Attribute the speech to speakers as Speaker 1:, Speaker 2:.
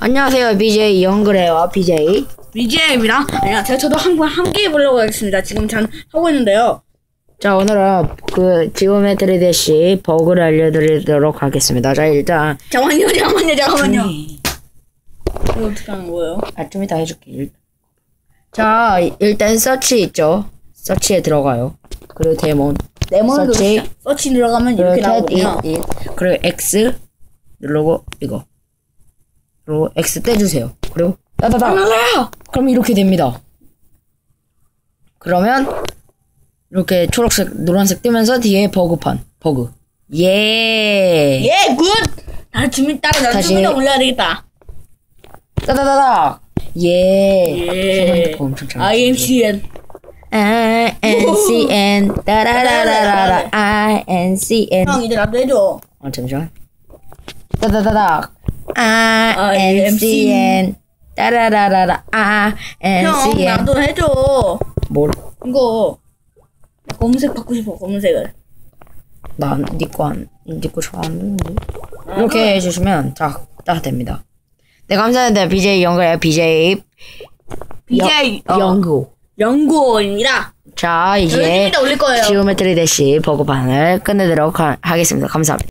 Speaker 1: 안녕하세요 BJ 영그레와 BJ
Speaker 2: BJ입니다. 안녕하세요. 저도 한번 함께 해보려고 하겠습니다. 지금 전 하고 있는데요.
Speaker 1: 자 오늘은 그 지오메트리 대시 버그를 알려드리도록 하겠습니다 자 일단
Speaker 2: 잠깐만요, 잠깐만요, 잠깐만요. 이거 어떻게 하는 거예요?
Speaker 1: 아 좀 이따 해줄게 일- 자 일단 서치 있죠 서치에 들어가요 그리고 데몬
Speaker 2: 레몬을
Speaker 1: 서치.
Speaker 2: 서치 들어가면
Speaker 1: 그리고
Speaker 2: 이렇게
Speaker 1: 탭
Speaker 2: 나오거든요.
Speaker 1: 잇, 잇. 그리고 X 누르고 이거 그리고 X 떼주세요 그리고 따다다. 그럼 이렇게 됩니다. 그러면 이렇게 초록색, 노란색 뜨면서 뒤에 버그판, 버그. 예.
Speaker 2: 예, 굿. 나 주민 따라 나
Speaker 1: 다시.
Speaker 2: 주민을 올려야 되겠다.
Speaker 1: 따다다다. 예.
Speaker 2: 예.
Speaker 1: 손 엄청 잘.
Speaker 2: IMCN.
Speaker 1: I N C N 따라라라라 I N C N.
Speaker 2: 형 이제 나도 해줘.
Speaker 1: 어 잠시만. 따다다다. I N C N 따라라라라 I N
Speaker 2: 형. 나도 해줘.
Speaker 1: 뭘?
Speaker 2: 이거 나 검은색 받고 싶어. 검은색을.
Speaker 1: 난 니꺼 안, 니꺼 잘안 되는데. 이렇게 해주시면 다, 다 됩니다. 네, 감사합니다. BJ 영구예요. BJ
Speaker 2: BJ 어,
Speaker 1: 영구.
Speaker 2: 연구원입니다.
Speaker 1: 자, 이제. 지오메트리 대시 버그판을 끝내도록 하, 하겠습니다. 감사합니다.